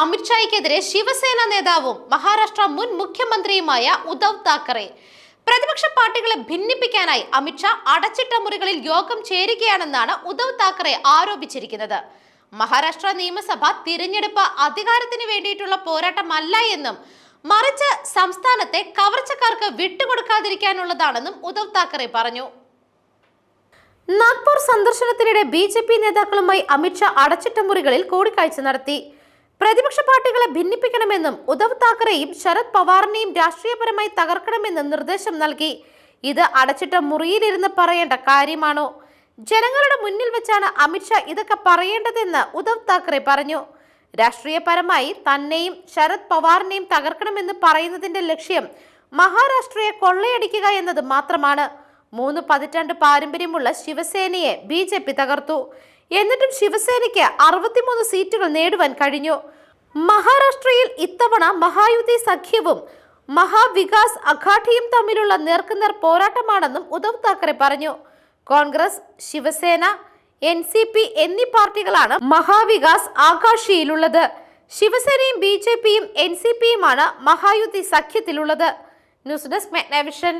അമിത്ഷായ്ക്കെതിരെ ശിവസേന നേതാവും മഹാരാഷ്ട്ര മുൻ മുഖ്യമന്ത്രിയുമായ ഉദ്ധവ് താക്കറെ. പ്രതിപക്ഷ പാർട്ടികളെ ഭിന്നിപ്പിക്കാനായി അമിത്ഷാ അടച്ചിട്ട മുറികളിൽ യോഗം ചേരുകയാണെന്നാണ് ഉദ്ധവ് താക്കറെ ആരോപിച്ചിരിക്കുന്നത്. മഹാരാഷ്ട്ര നിയമസഭ തിരഞ്ഞെടുപ്പ് അധികാരത്തിന് വേണ്ടിയിട്ടുള്ള പോരാട്ടമല്ല എന്നും മറിച്ച് സംസ്ഥാനത്തെ കവർച്ചക്കാർക്ക് വിട്ടുകൊടുക്കാതിരിക്കാനുള്ളതാണെന്നും ഉദ്ധവ് താക്കറെ പറഞ്ഞു. നാഗ്പൂർ സന്ദർശനത്തിനിടെ ബി ജെ പി നേതാക്കളുമായി അമിത്ഷാ അടച്ചിട്ട മുറികളിൽ കൂടിക്കാഴ്ച നടത്തി. പ്രതിപക്ഷ പാർട്ടികളെ ഭിന്നിപ്പിക്കണമെന്നും ഉദ്ധവ് താക്കറെയും ശരത് പവാറിനെയും രാഷ്ട്രീയപരമായി തകർക്കണമെന്നും നിർദ്ദേശം നൽകി. ഇത് അടച്ചിട്ട മുറിയിലിരുന്ന് പറയേണ്ട കാര്യമാണോ? ജനങ്ങളുടെ മുന്നിൽ വെച്ചാണ് അമിത്ഷാ ഇതൊക്കെ പറയേണ്ടതെന്ന് ഉദ്ധവ് താക്കറെ പറഞ്ഞു. രാഷ്ട്രീയപരമായി തന്നെയും ശരത് പവാറിനെയും തകർക്കണമെന്ന് പറയുന്നതിന്റെ ലക്ഷ്യം മഹാരാഷ്ട്രയെ കൊള്ളയടിക്കുക എന്നത് മാത്രമാണ്. മൂന്ന് പതിറ്റാണ്ട് പാരമ്പര്യമുള്ള ശിവസേനയെ ബി തകർത്തു. എന്നിട്ടും ശിവസേനയ്ക്ക് അറുപത്തിമൂന്ന് സീറ്റുകൾ നേടുവാൻ കഴിഞ്ഞു. മഹാരാഷ്ട്രയിൽ ഇത്തവണ മഹായുതി സഖ്യവും മഹാവികാസ് അഘാഠിയും തമ്മിലുള്ള നേർക്കുനേർ പോരാട്ടമാണെന്നും ഉദ്ധവ് താക്കറെ പറഞ്ഞു. Congress Shiv Sena N C P എന്നീ പാർട്ടികളാണ് മഹാവികാസ് ആകാശിയിലുള്ളത് ശിവസേനയും ബി ജെ പിയും എൻ സി പിയുമാണ് മഹായുതി സഖ്യത്തിലുള്ളത്. News desk മെഗ്നവിഷൻ.